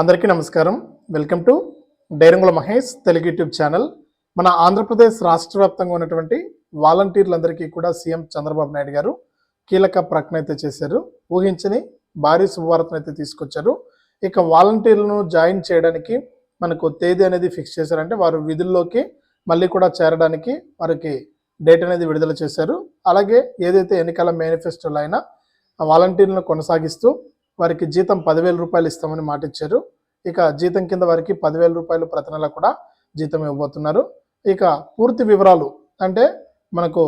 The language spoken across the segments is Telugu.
అందరికీ నమస్కారం. Welcome to Dairangula Mahesh Telugu YouTube channel. మన ఆంధ్రప్రదేశ్ రాష్ట్ర వ్యాప్తంగా ఉన్నటువంటి వాలంటీర్లందరికీ కూడా సీఎం చంద్రబాబు నాయుడు గారు కీలక ప్రకటన అయితే చేశారు. ఊహించని భారీ శుభవార్తను అయితే తీసుకొచ్చారు. ఇక వాలంటీర్లను జాయిన్ చేయడానికి మనకు తేదీ అనేది ఫిక్స్ చేశారంటే వారు విధుల్లోకి మళ్ళీ కూడా చేరడానికి వారికి డేట్ అనేది విడుదల చేశారు. అలాగే ఏదైతే ఎన్నికల మేనిఫెస్టోలో అయినా వాలంటీర్లను కొనసాగిస్తూ వారికి జీతం పదివేల రూపాయలు ఇస్తామని మాట ఇచ్చారు ఇక జీతం కింద వారికి పదివేల రూపాయలు ప్రతి నెల కూడా జీతం ఇవ్వబోతున్నారు. ఇక పూర్తి వివరాలు అంటే మనకు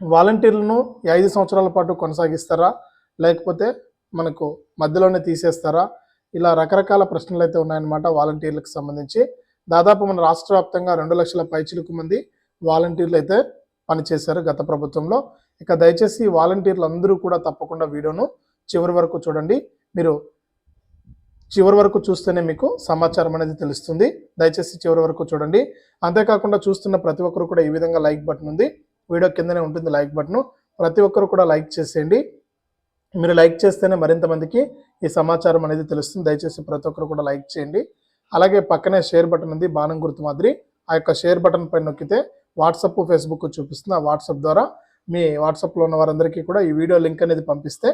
వాలంటీర్లను ఐదు సంవత్సరాల పాటు కొనసాగిస్తారా? లేకపోతే మనకు మధ్యలోనే తీసేస్తారా? ఇలా రకరకాల ప్రశ్నలు అయితే ఉన్నాయన్నమాట వాలంటీర్లకు సంబంధించి. దాదాపు మన రాష్ట్ర వ్యాప్తంగా రెండు లక్షల పైచిలుకు మంది వాలంటీర్లు అయితే పనిచేశారు గత ప్రభుత్వంలో. ఇక దయచేసి వాలంటీర్లు అందరూ కూడా తప్పకుండా వీడియోను చివరి వరకు చూడండి. మీరు చివరి వరకు చూస్తేనే మీకు సమాచారం అనేది తెలుస్తుంది. దయచేసి చివరి వరకు చూడండి. అంతేకాకుండా చూస్తున్న ప్రతి ఒక్కరు కూడా ఈ విధంగా లైక్ బటన్ ఉంది. వీడియో కిందనే ఉంటుంది లైక్ బటన్. ప్రతి ఒక్కరు కూడా లైక్ చేసేయండి. మీరు లైక్ చేస్తేనే మరింత మందికి ఈ సమాచారం అనేది తెలుస్తుంది. దయచేసి ప్రతి ఒక్కరు కూడా లైక్ చేయండి. అలాగే పక్కనే షేర్ బటన్ ఉంది బాణం గుర్తు మాదిరి. ఆ యొక్క షేర్ బటన్ పైన నొక్కితే వాట్సప్ ఫేస్బుక్ చూపిస్తుంది. ఆ వాట్సాప్ ద్వారా మీ వాట్సాప్లో ఉన్న వారందరికీ కూడా ఈ వీడియో లింక్ అనేది పంపిస్తే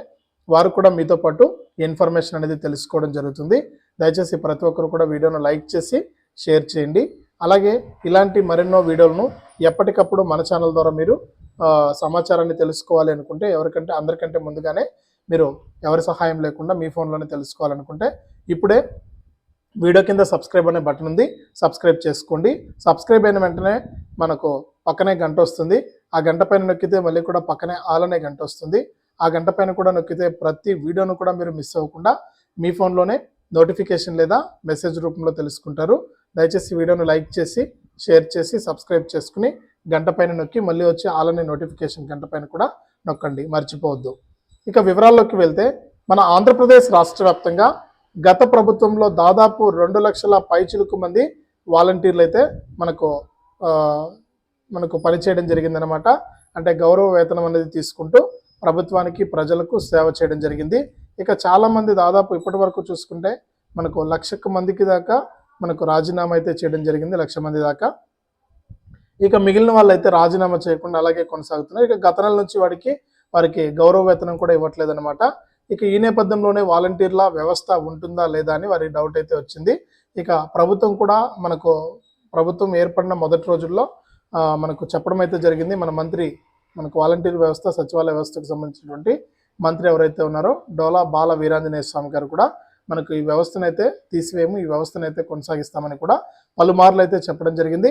వారు కూడా మీతో పాటు ఇన్ఫర్మేషన్ అనేది తెలుసుకోవడం జరుగుతుంది. దయచేసి ప్రతి ఒక్కరు కూడా వీడియోను లైక్ చేసి షేర్ చేయండి. అలాగే ఇలాంటి మరెన్నో వీడియోలను ఎప్పటికప్పుడు మన ఛానల్ ద్వారా మీరు సమాచారాన్ని తెలుసుకోవాలి అనుకుంటే ఎవరికంటే అందరికంటే ముందుగానే మీరు ఎవరి సహాయం లేకుండా మీ ఫోన్లోనే తెలుసుకోవాలనుకుంటే ఇప్పుడే వీడియో కింద సబ్స్క్రైబ్ అనే బటన్ ఉంది. సబ్స్క్రైబ్ చేసుకోండి. సబ్స్క్రైబ్ అయిన వెంటనే మనకు పక్కనే గంట వస్తుంది. ఆ గంట పైన నొక్కితే మళ్ళీ కూడా పక్కనే ఆల్ అనే గంట వస్తుంది. ఆ గంట పైన కూడా నొక్కితే ప్రతి వీడియోను కూడా మీరు మిస్ అవ్వకుండా మీ ఫోన్లోనే నోటిఫికేషన్ లేదా మెసేజ్ రూపంలో తెలుసుకుంటారు. దయచేసి వీడియోను లైక్ చేసి షేర్ చేసి సబ్స్క్రైబ్ చేసుకుని గంట పైన నొక్కి మళ్ళీ వచ్చి ఆలనే నోటిఫికేషన్ గంట పైన కూడా నొక్కండి. మర్చిపోవద్దు. ఇక వివరాల్లోకి వెళ్తే మన ఆంధ్రప్రదేశ్ రాష్ట్ర వ్యాప్తంగా గత ప్రభుత్వంలో దాదాపు రెండు లక్షల పైచిలుకు మంది వాలంటీర్లు అయితే మనకు మనకు పనిచేయడం జరిగిందనమాట అంటే గౌరవ వేతనం అనేది తీసుకుంటూ ప్రభుత్వానికి ప్రజలకు సేవ చేయడం జరిగింది. ఇక చాలామంది దాదాపు ఇప్పటి వరకు చూసుకుంటే మనకు లక్షకు మందికి దాకా మనకు రాజీనామా అయితే చేయడం జరిగింది లక్ష మంది దాకా. ఇక మిగిలిన వాళ్ళు అయితే రాజీనామా చేయకుండా అలాగే కొనసాగుతున్నారు. ఇక గత నెల నుంచి వాడికి వారికి గౌరవ వేతనం కూడా ఇవ్వట్లేదు అనమాట ఇక ఈ నేపథ్యంలోనే వాలంటీర్ల వ్యవస్థ ఉంటుందా లేదా అని వారి డౌట్ అయితే వచ్చింది. ఇక ప్రభుత్వం కూడా మనకు ప్రభుత్వం ఏర్పడిన మొదటి రోజుల్లో మనకు చెప్పడం అయితే జరిగింది. మన మంత్రి మనకు వాలంటీర్ వ్యవస్థ సచివాలయ వ్యవస్థకు సంబంధించినటువంటి మంత్రి ఎవరైతే ఉన్నారో డోలా బాల వీరాంజనేయ స్వామి గారు కూడా మనకు ఈ వ్యవస్థను అయితే తీసివేయము ఈ వ్యవస్థను అయితే కొనసాగిస్తామని కూడా పలుమార్లు అయితే చెప్పడం జరిగింది.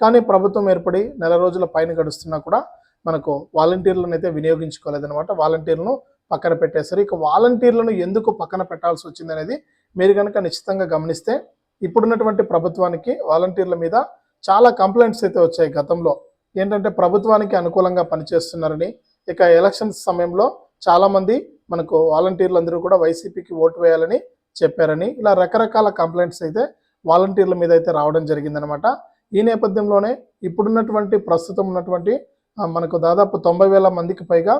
కానీ ప్రభుత్వం ఏర్పడి నెల రోజుల పైన గడుస్తున్నా కూడా మనకు వాలంటీర్లను అయితే వినియోగించుకోలేదన్నమాట. వాలంటీర్లను పక్కన పెట్టేశారు. ఇక వాలంటీర్లను ఎందుకు పక్కన పెట్టాల్సి వచ్చింది అనేది మీరు కనుక నిశ్చితంగా గమనిస్తే ఇప్పుడున్నటువంటి ప్రభుత్వానికి వాలంటీర్ల మీద చాలా కంప్లైంట్స్ అయితే వచ్చాయి గతంలో. ఏంటంటే ప్రభుత్వానికి అనుకూలంగా పనిచేస్తున్నారని. ఇక ఎలక్షన్స్ సమయంలో చాలామంది మనకు వాలంటీర్లు అందరూ కూడా వైసీపీకి ఓటు వేయాలని చెప్పారని. ఇలా రకరకాల కంప్లైంట్స్ అయితే వాలంటీర్ల మీద అయితే రావడం జరిగిందనమాట ఈ నేపథ్యంలోనే ఇప్పుడున్నటువంటి ప్రస్తుతం ఉన్నటువంటి మనకు దాదాపు తొంభై వేల మందికి పైగా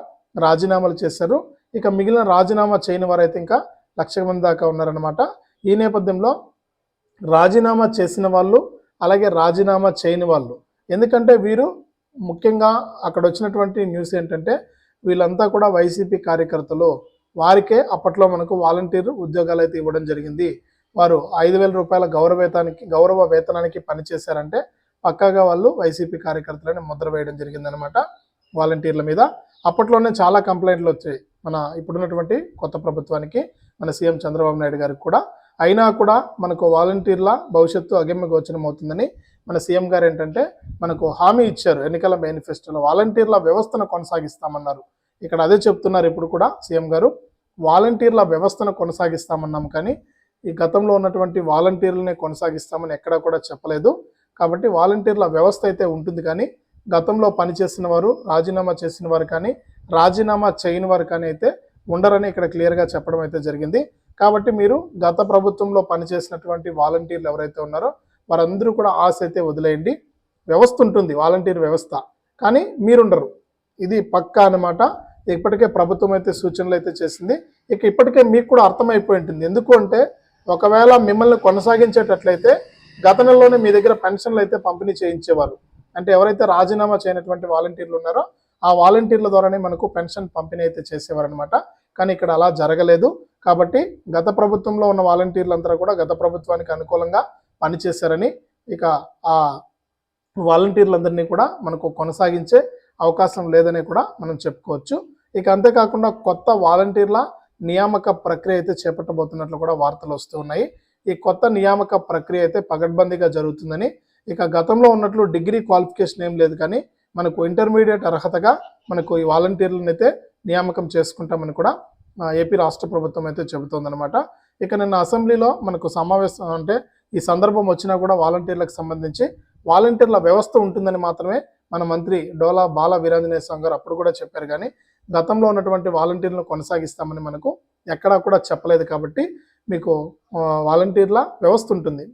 రాజీనామాలు చేశారు. ఇక మిగిలిన రాజీనామా చేయని వారైతే ఇంకా లక్ష మంది దాకా ఉన్నారనమాట ఈ నేపథ్యంలో రాజీనామా చేసిన వాళ్ళు అలాగే రాజీనామా చేయని వాళ్ళు ఎందుకంటే వీరు ముఖ్యంగా అక్కడ వచ్చినటువంటి న్యూస్ ఏంటంటే వీళ్ళంతా కూడా వైసీపీ కార్యకర్తలు. వారికే అప్పట్లో మనకు వాలంటీర్ ఉద్యోగాలు అయితే ఇవ్వడం జరిగింది. వారు ఐదు వేల రూపాయల గౌరవేతానికి గౌరవ వేతనానికి పనిచేశారంటే పక్కాగా వాళ్ళు వైసీపీ కార్యకర్తలని ముద్ర వేయడం జరిగిందనమాట వాలంటీర్ల మీద. అప్పట్లోనే చాలా కంప్లైంట్లు వచ్చాయి. మన ఇప్పుడున్నటువంటి కొత్త ప్రభుత్వానికి మన సీఎం చంద్రబాబు నాయుడు గారికి కూడా. అయినా కూడా మనకు వాలంటీర్ల భవిష్యత్తు అగమ్య గోచరం అవుతుందని మన సీఎం గారు ఏంటంటే మనకు హామీ ఇచ్చారు ఎన్నికల మేనిఫెస్టోలో. వాలంటీర్ల వ్యవస్థను కొనసాగిస్తామన్నారు. ఇక్కడ అదే చెప్తున్నారు ఇప్పుడు కూడా సీఎం గారు. వాలంటీర్ల వ్యవస్థను కొనసాగిస్తామన్నాం కానీ ఈ గతంలో ఉన్నటువంటి వాలంటీర్లనే కొనసాగిస్తామని ఎక్కడా కూడా చెప్పలేదు. కాబట్టి వాలంటీర్ల వ్యవస్థ అయితే ఉంటుంది కానీ గతంలో పనిచేసిన వారు రాజీనామా చేసిన వారు కానీ రాజీనామా చేయని వారు కానీ అయితే ఉండరని ఇక్కడ క్లియర్గా చెప్పడం అయితే జరిగింది. కాబట్టి మీరు గత ప్రభుత్వంలో పనిచేసినటువంటి వాలంటీర్లు ఎవరైతే ఉన్నారో వారందరూ కూడా ఆశ అయితే వదిలేయండి. వ్యవస్థ ఉంటుంది వాలంటీర్ వ్యవస్థ. కానీ మీరుండరు. ఇది పక్కా అన్నమాట. ఇప్పటికే ప్రభుత్వం అయితే సూచనలు అయితే చేసింది. ఇక ఇప్పటికే మీకు కూడా అర్థమైపోయి ఉంటుంది. ఎందుకు అంటే ఒకవేళ మిమ్మల్ని కొనసాగించేటట్లయితే గత నెలలోనే మీ దగ్గర పెన్షన్లు అయితే పంపిణీ చేయించేవారు. అంటే ఎవరైతే రాజీనామా చేయనటువంటి వాలంటీర్లు ఉన్నారో ఆ వాలంటీర్ల ద్వారానే మనకు పెన్షన్ పంపిణీ అయితే చేసేవారనమాట కానీ ఇక్కడ అలా జరగలేదు. కాబట్టి గత ప్రభుత్వంలో ఉన్న వాలంటీర్లంతా కూడా గత ప్రభుత్వానికి అనుకూలంగా పనిచేశారని ఇక ఆ వాలంటీర్లందరినీ కూడా మనకు కొనసాగించే అవకాశం లేదని కూడా మనం చెప్పుకోవచ్చు. ఇక అంతేకాకుండా కొత్త వాలంటీర్ల నియామక ప్రక్రియ అయితే చేపట్టబోతున్నట్లు కూడా వార్తలు వస్తూ ఉన్నాయి. ఈ కొత్త నియామక ప్రక్రియ అయితే పగడ్బందీగా జరుగుతుందని ఇక గతంలో ఉన్నట్లు డిగ్రీ క్వాలిఫికేషన్ ఏం లేదు కానీ మనకు ఇంటర్మీడియట్ అర్హతగా మనకు ఈ వాలంటీర్లను అయితే నియామకం చేసుకుంటామని కూడా ఏపీ రాష్ట్ర ప్రభుత్వం అయితే చెబుతోందనమాట ఇక నిన్న అసెంబ్లీలో మనకు సమావేశం అంటే ఈ సందర్భం వచ్చినా కూడా వాలంటీర్లకు సంబంధించి వాలంటీర్ల వ్యవస్థ ఉంటుందని మాత్రమే మన మంత్రి డోలా బాల వీరాంజనేయ స్వామి గారు అప్పుడు కూడా చెప్పారు. కానీ గతంలో ఉన్నటువంటి వాలంటీర్లను కొనసాగిస్తామని మనకు ఎక్కడా కూడా చెప్పలేదు కాబట్టి మీకు వాలంటీర్ల వ్యవస్థ ఉంటుంది.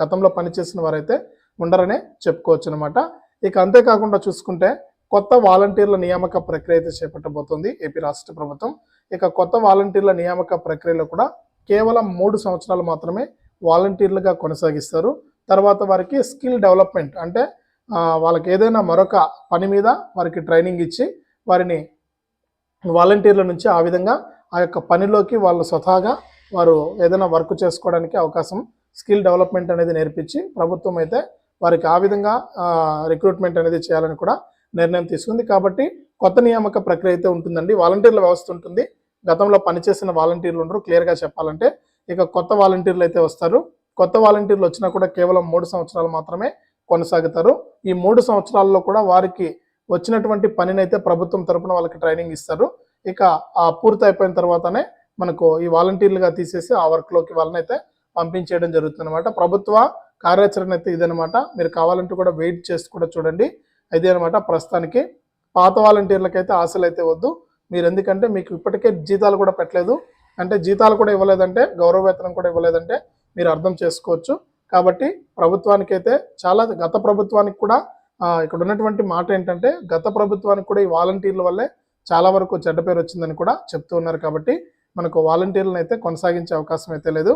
గతంలో పనిచేసిన వారైతే ఉండరనే చెప్పుకోవచ్చు అనమాట ఇక అంతేకాకుండా చూసుకుంటే కొత్త వాలంటీర్ల నియామక ప్రక్రియ అయితే చేపట్టబోతోంది. ఏపీ రాష్ట్ర ప్రభుత్వం. ఇక కొత్త వాలంటీర్ల నియామక ప్రక్రియలో కూడా కేవలం మూడు సంవత్సరాలు మాత్రమే వాలంటీర్లుగా కొనసాగిస్తారు. తర్వాత వారికి స్కిల్ డెవలప్మెంట్ అంటే వాళ్ళకి ఏదైనా మరొక పని మీద వారికి ట్రైనింగ్ ఇచ్చి వారిని వాలంటీర్ల నుంచి ఆ విధంగా ఆ యొక్క పనిలోకి వాళ్ళు స్వతహాగా వారు ఏదైనా వర్క్ చేసుకోవడానికి అవకాశం స్కిల్ డెవలప్మెంట్ అనేది నేర్పించి ప్రభుత్వం అయితే వారికి ఆ విధంగా రిక్రూట్మెంట్ అనేది చేయాలని కూడా నిర్ణయం తీసుకుంది. కాబట్టి కొత్త నియామక ప్రక్రియ అయితే ఉంటుందండి. వాలంటీర్ల వ్యవస్థ ఉంటుంది. గతంలో పనిచేసిన వాలంటీర్లు ఉండరు. క్లియర్గా చెప్పాలంటే ఇక కొత్త వాలంటీర్లు అయితే వస్తారు. కొత్త వాలంటీర్లు వచ్చినా కూడా కేవలం మూడు సంవత్సరాలు మాత్రమే కొనసాగుతారు. ఈ మూడు సంవత్సరాల్లో కూడా వారికి వచ్చినటువంటి పనిని అయితే ప్రభుత్వం తరపున వాళ్ళకి ట్రైనింగ్ ఇస్తారు. ఇక ఆ పూర్తి అయిపోయిన తర్వాతనే మనకు ఈ వాలంటీర్లుగా తీసేసి ఆ వర్క్లోకి వాళ్ళని అయితే పంపించేయడం జరుగుతుంది అనమాట ప్రభుత్వ కార్యాచరణ అయితే ఇదనమాట మీరు కావాలంటే కూడా వెయిట్ చేసి కూడా చూడండి. అదే అనమాట ప్రస్తుతానికి పాత వాలంటీర్లకైతే ఆశలు అయితే వద్దు. మీరు ఎందుకంటే మీకు ఇప్పటికే జీతాలు కూడా పెట్టలేదు. అంటే జీతాలు కూడా ఇవ్వలేదంటే గౌరవ వేతనం కూడా ఇవ్వలేదంటే మీరు అర్థం చేసుకోవచ్చు. కాబట్టి ప్రభుత్వానికైతే చాలా గత ప్రభుత్వానికి కూడా ఇక్కడ ఉన్నటువంటి మాట ఏంటంటే గత ప్రభుత్వానికి కూడా ఈ వాలంటీర్ల వల్లే చాలా వరకు చెడ్డ పేరు వచ్చిందని కూడా చెప్తూ ఉన్నారు. కాబట్టి మనకు వాలంటీర్లను అయితే కొనసాగించే అవకాశం అయితే లేదు.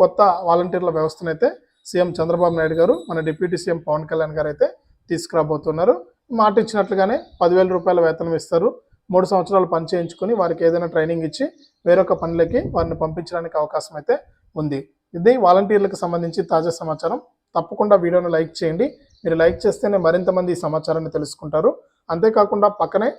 కొత్త వాలంటీర్ల వ్యవస్థను అయితే సీఎం చంద్రబాబు నాయుడు గారు మన డిప్యూటీ సీఎం పవన్ కళ్యాణ్ గారు అయితే తీసుకురాబోతున్నారు. మాట ఇచ్చినట్లుగానే పదివేల రూపాయల వేతనం ఇస్తారు. మూడు సంవత్సరాలు పని చేయించుకొని వారికి ఏదైనా ట్రైనింగ్ ఇచ్చి వేరొక పనులకి వారిని పంపించడానికి అవకాశం అయితే ఉంది. ఇది వాలంటీర్లకు సంబంధించి తాజా సమాచారం. తప్పకుండా వీడియోను లైక్ చేయండి. మీరు లైక్ చేస్తేనే మరింత మంది ఈ సమాచారాన్ని తెలుసుకుంటారు. అంతేకాకుండా పక్కనే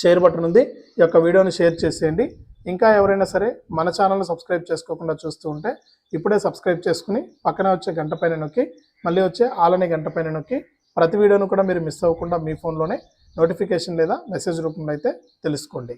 షేర్ బటన్ ఉంది. ఈ యొక్క వీడియోని షేర్ చేసేయండి. ఇంకా ఎవరైనా సరే మన ఛానల్ని సబ్స్క్రైబ్ చేసుకోకుండా చూస్తూ ఉంటే ఇప్పుడే సబ్స్క్రైబ్ చేసుకుని పక్కనే వచ్చే గంట పైన నొక్కి మళ్ళీ వచ్చే ఆలనే గంట పైన నొక్కి ప్రతి వీడియోను కూడా మీరు మిస్ అవ్వకుండా మీ ఫోన్లోనే నోటిఫికేషన్ లేదా మెసేజ్ రూపంలో అయితే తెలుసుకోండి.